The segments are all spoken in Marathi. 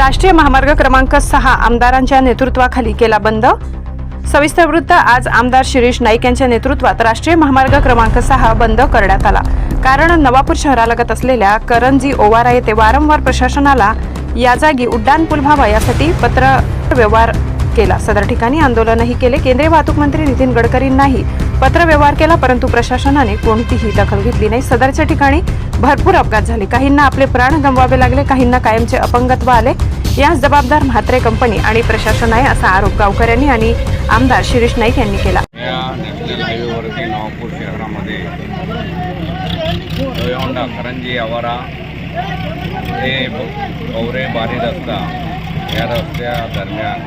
राष्ट्रीय महामार्ग क्रमांक सहा आमदारांच्या नेतृत्वाखाली केला बंद. सविस्तर वृत्त आज आमदार शिरीष नाईक यांच्या नेतृत्वात राष्ट्रीय महामार्ग क्रमांक सहा बंद करण्यात आला. कारण नवापूर शहरालगत असलेल्या करंजी ओवारा येथे वारंवार प्रशासनाला या जागी उड्डाणपूल व्हावा यासाठी पत्र व्यवहार केला. सदर ठिकाणी आंदोलनही केले. केंद्रीय वाहतूक मंत्री नितीन गडकरींनाही पत्रव्यवहार केला परंतु प्रशासनाने कोणतीही दखल घेतली नाही. सदरच्या ठिकाणी भरपूर अपघात झाले. काहींना आपले प्राण गमवावे लागले काहींना कायमचे अपंगत्व आले. यास जबाबदार म्हात्रे कंपनी आणि प्रशासन आहे असा आरोप गावकऱ्यांनी आणि आमदार शिरीष नाईक यांनी केला. करंजी आवारा हे गौरे बारी रस्ता या रस्त्या दरम्यान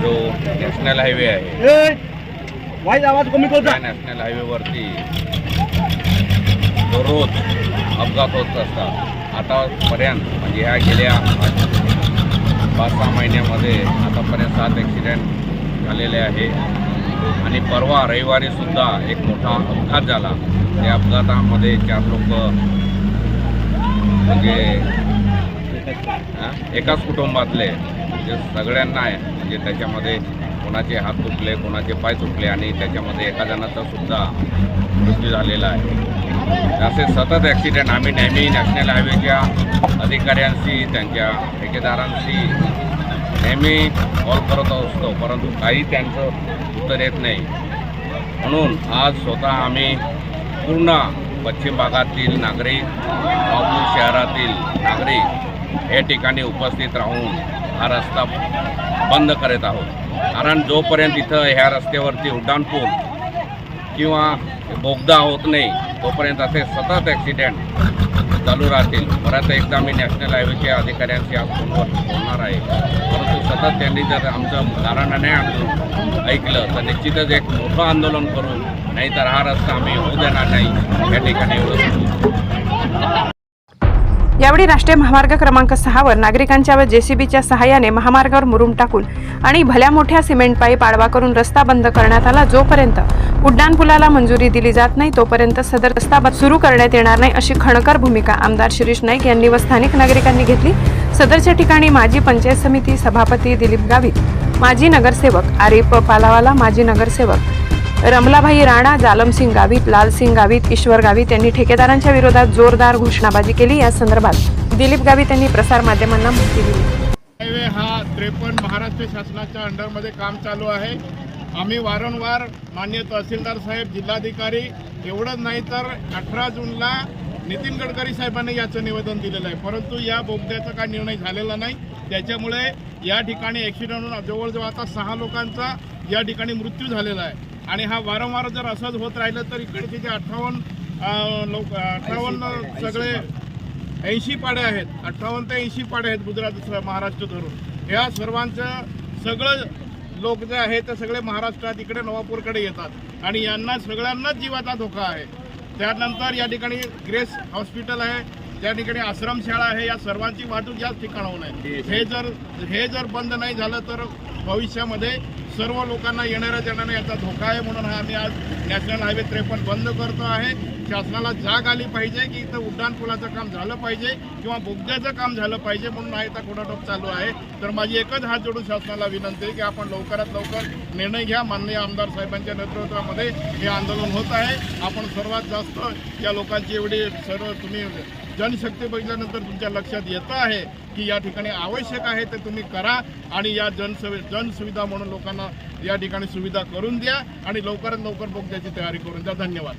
जो नॅशनल हायवे आहे वाईज आवाज कमी करतो नॅशनल हायवेवरती दररोज अपघात होत असतात. आतापर्यंत म्हणजे ह्या गेल्या पाच सहा महिन्यामध्ये आतापर्यंत सात ॲक्सिडेंट झालेले आहे. आणि परवा रविवारी सुद्धा एक मोठा अपघात झाला. त्या अपघातामध्ये चार लोक म्हणजे एकाच कुटुंबातले. म्हणजे सगळ्यांना आहे. म्हणजे त्याच्यामध्ये कोणाचे हात तुटले कोणाचे पाय तुटले आणि त्याच्यामध्ये एका जणाचा सुद्धा मृत्यू झालेला आहे. असे सतत ॲक्सिडेंट आम्ही नेहमी नॅशनल हायवेच्या अधिकाऱ्यांशी त्यांच्या ठेकेदारांशी नेहमी कॉल करत असतो परंतु काही त्यांचं उत्तर येत नाही. म्हणून आज स्वतः आम्ही पूर्ण पश्चिम भागातील नागरिक नागपूर शहरातील नागरिक या ठिकाणी उपस्थित राहून हा रस्ता बंद करत आहोत. कारण जोपर्यंत इथं ह्या रस्त्यावरती उड्डाणपूल किंवा बोगदा होत नाही तोपर्यंत असे सतत ॲक्सिडेंट चालू राहतील. परत एकदा मी नॅशनल हायवेच्या अधिकाऱ्यांशी आज फोनवर बोलणार आहे. परंतु सतत त्यांनी जर आमचं कारण नाही आणून ऐकलं तर निश्चितच एक मोठं आंदोलन करू नाहीतर हा रस्ता आम्ही होऊ देणार नाही. या ठिकाणी एवढं यावेळी राष्ट्रीय महामार्ग क्रमांक सहावर नागरिकांच्या व जेसीबीच्या सहाय्याने महामार्गावर मुरुम टाकून आणि भल्या मोठ्या सिमेंट पाईप आडवा करून रस्ता बंद करण्यात आला जोपर्यंत उड्डाणपुलाला मंजुरी दिली जात नाही तोपर्यंत सदर रस्ता सुरू करण्यात येणार नाही अशी खणकर भूमिका आमदार शिरीष नाईक यांनी व स्थानिक नागरिकांनी घेतली. सदरच्या ठिकाणी माजी पंचायत समिती सभापती दिलीप गावित माजी नगरसेवक आरिफ पालावाला माजी नगरसेवक रमलाभाई राणा जालमसिंग गावित लालसिंग गावित ईश्वर गावित यांनी ठेकेदारांच्या विरोधात जोरदार घोषणाबाजी केली. या संदर्भात दिलीप गावित यांनी प्रसारमाध्यमांना माहिती दिली. हायवे हा त्रेपन्न महाराष्ट्र शासनाच्या अंडरमध्ये काम चालू आहे. आम्ही वारंवार मान्य तहसीलदार साहेब जिल्हाधिकारी एवढंच नाही तर अठरा जूनला नितीन गडकरी साहेबांनी याचं निवेदन दिलेलं आहे. परंतु या बोगद्याचा काय निर्णय झालेला नाही. त्याच्यामुळे या ठिकाणी ॲक्सिडेंट होऊन जवळजवळ आता सहा लोकांचा या ठिकाणी मृत्यू झालेला आहे. आणि हा वारंवार जर असंच होत राहिलं तर इकडचे जे अठ्ठावन्न लोक अठ्ठावन्न सगळे ऐंशी पाडे. आहेत. अठ्ठावन्न ते ऐंशी पाडे आहेत गुजरात महाराष्ट्र धरून. या सर्वांचं सगळं लोक जे आहे ते सगळे महाराष्ट्रात इकडे नवापूरकडे येतात. आणि यांना सगळ्यांनाच जीवाचा धोका आहे. त्यानंतर या ठिकाणी ग्रेस हॉस्पिटल आहे. त्या ठिकाणी आश्रमशाळा आहे या सर्वांची वाहतूक याच ठिकाणाहून आहे. हे जर हे जर बंद नाही झालं तर भविष्यामध्ये सर्व लोकांना येणाऱ्या जणांना याचा धोका आहे म्हणून हा आम्ही आज नॅशनल हायवे त्रेपन्न बंद करतो आहे. शासनाला जाग आली पाहिजे की इथं उड्डाणपुलाचं काम झालं पाहिजे किंवा बोगद्याचं काम झालं पाहिजे म्हणून हा इथं कोडाटोप चालू आहे. तर माझी एकच हात जोडून शासनाला विनंती आहे की आपण लवकरात लवकर निर्णय घ्या. माननीय आमदार साहेबांच्या नेतृत्वामध्ये हे आंदोलन होत आहे. आपण सर्वात जास्त या लोकांची एवढी सर्व तुम्ही जनशक्ती बघितल्यानंतर तुमच्या लक्षात येतं आहे की या ठिकाणी आवश्यक आहे ते तुम्ही करा आणि या जनसुवि जनसुविधा म्हणून लोकांना या ठिकाणी सुविधा करून द्या आणि लवकरात लवकर बोगद्याची तयारी करून द्या. धन्यवाद.